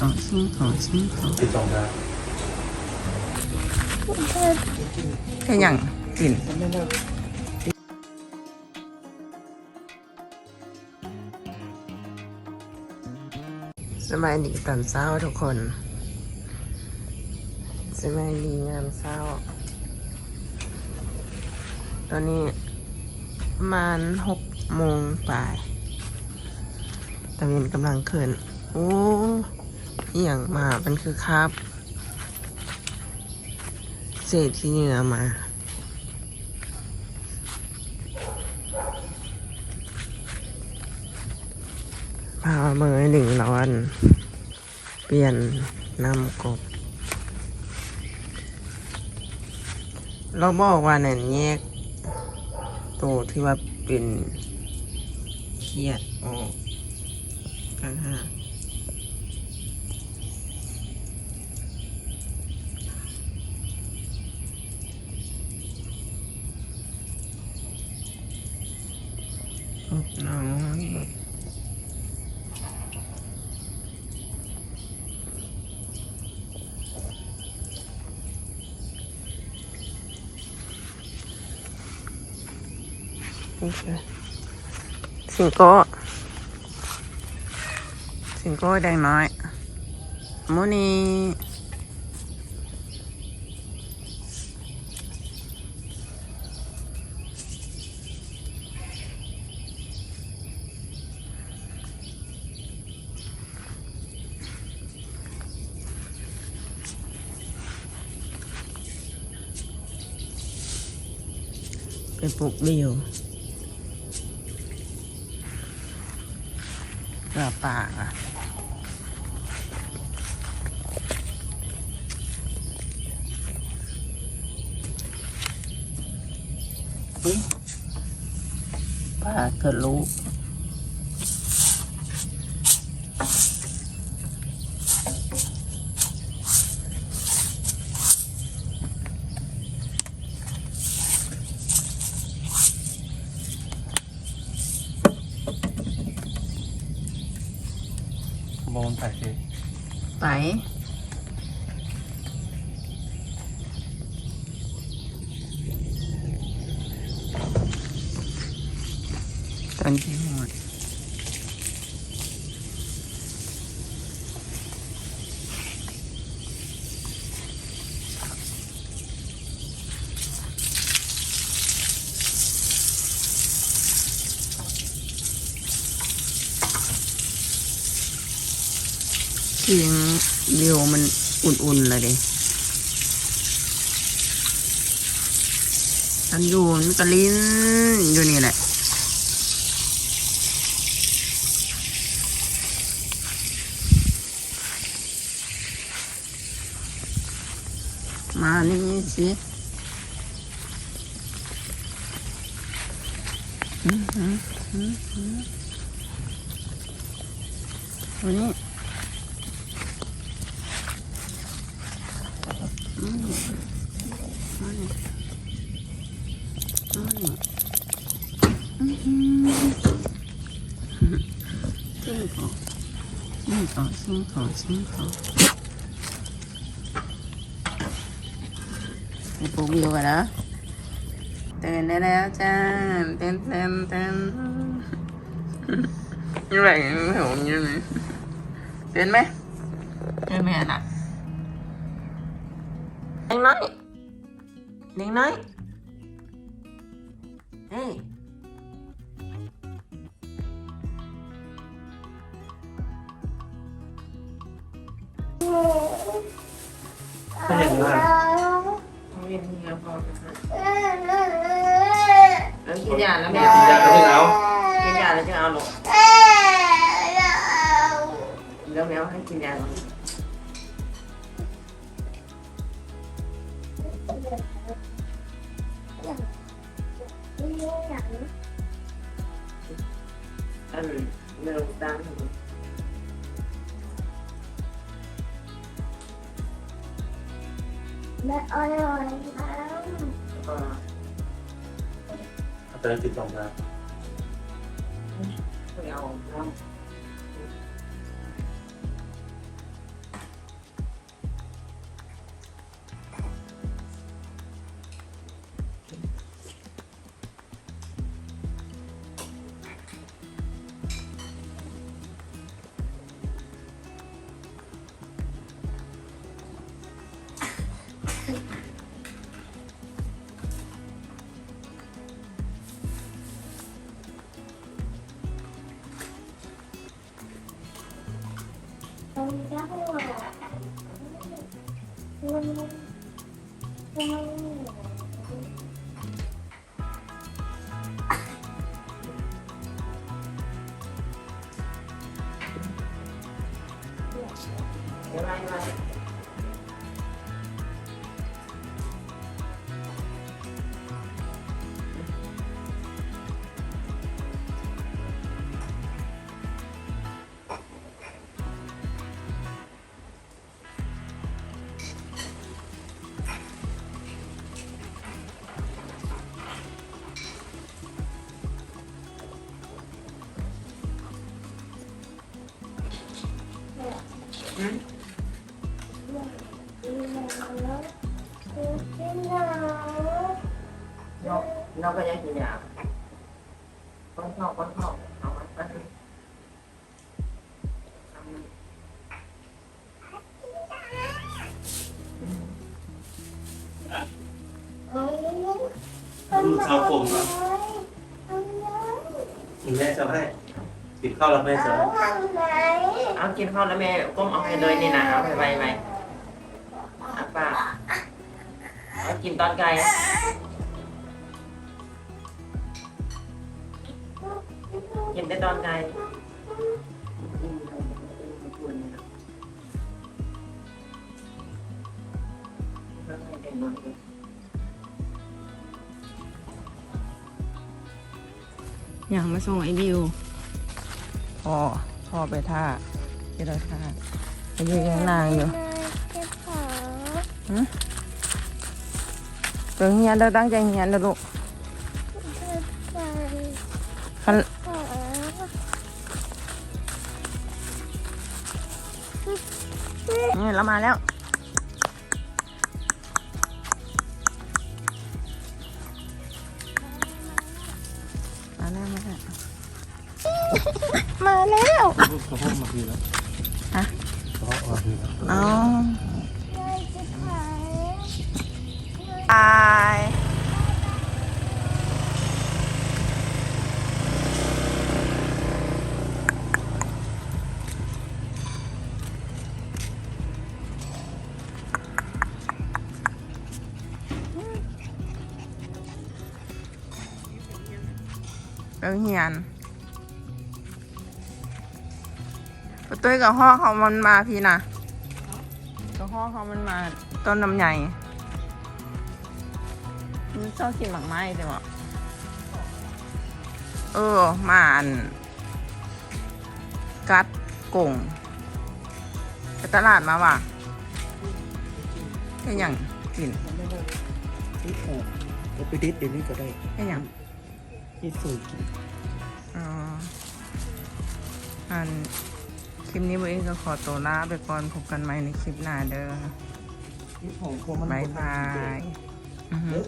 ต่อชิมต่อชิมต่อติดสองครับแค่ยังกินสบายดีตอนเช้าทุกคนสบายดีงามเช้า ตอนนี้ประมาณหกโมงป่ายตะเวนกำลังเขึ้นโอ้ อหย่างมา มันคือครับเศษที่เหนือมาพาเมื่อหนึ่งร้อนเปลี่ยนน้ำกบ เราบอกว่าเนี่ยแยกตัวที่ว่าเป็นเครียดออกกันฮะ กบน้อยนี่คือสิ กระปุกเดียโมนี่ไปปลูกบิวเพื่อป่าอะป่าเกิดรู้ โมงใส่สิ ไปตอนที่หมด เสียงเดียวมันอุ่นๆเลยดิทันอยู่มันก็ลิ้นอยู่นี่แหละมานี่สิอืมอืมอืมอืมวันนี้อืมมานี่ มานี่อืมอืมชิมก่อนชิมก่อนชิมก่อนชิมก่อนไปปลูกวิวกันนะตื่นได้แล้วจ้าเต้นเต้นเต้นยังไงไม่ผมยังไงเต้นไหมเต้นไหมอะนะเด็กน้อยเด็กน้อย เฮ้ยไม่เห็นว่าเวียนเงียพอแล้วกิ เอากินยาแล้วจะเองแล้วแมวให้กินยาก่ออเร็วดังและอร่อยแล้วก็เอาแต่ติดสองครับไปเอาน้ Thank you. นกนกก็ยังกินยาก้นข้าวก้นข้าวเอามาปั้นเอามาดูเสาผมอะแม่จะให้ ติดเข้าแล้วแม่จะเอากินข้าวแล้วแม่ก้มเอาให้เลยนี่นะเอาไปไว้ไว้เอาป้าเอากินตอนไกลกินได้ตอนไกล嗯อย่างมาส่งไอ้ดิว พ่อ พ่อไปท่าที่เราท่าไอ้ดิวยังนางอยู่เรื่องเฮียนเราตั้งใจเฮียนนะลูกคันนี่เรามาแล้ว แล้วเขาพ่อมาดีแล้วฮะเขาพ่อมาดีแล้วเอาบายเรื่องเฮียน ประตุ้ยกับห้อเขามันมาพี่นะก็ห้อเขามันมาต้นลำไยมันชอบกินหมากไม้แต่ว่าเออมาอัน กัดกงไปตลาดมาว่ะแค่อย่างกินนี่เออจะไปดิสเดี๋ยวนี้ก็ได้แค่อย่างที่สูงอ๋ออัน คลิปนี้โบเองก็ขอตัวลาไปก่อนพบกันใหม่ในคลิปหน้าเด้อ ที่ของพวกมันบายบาย อือฮึ เยอะ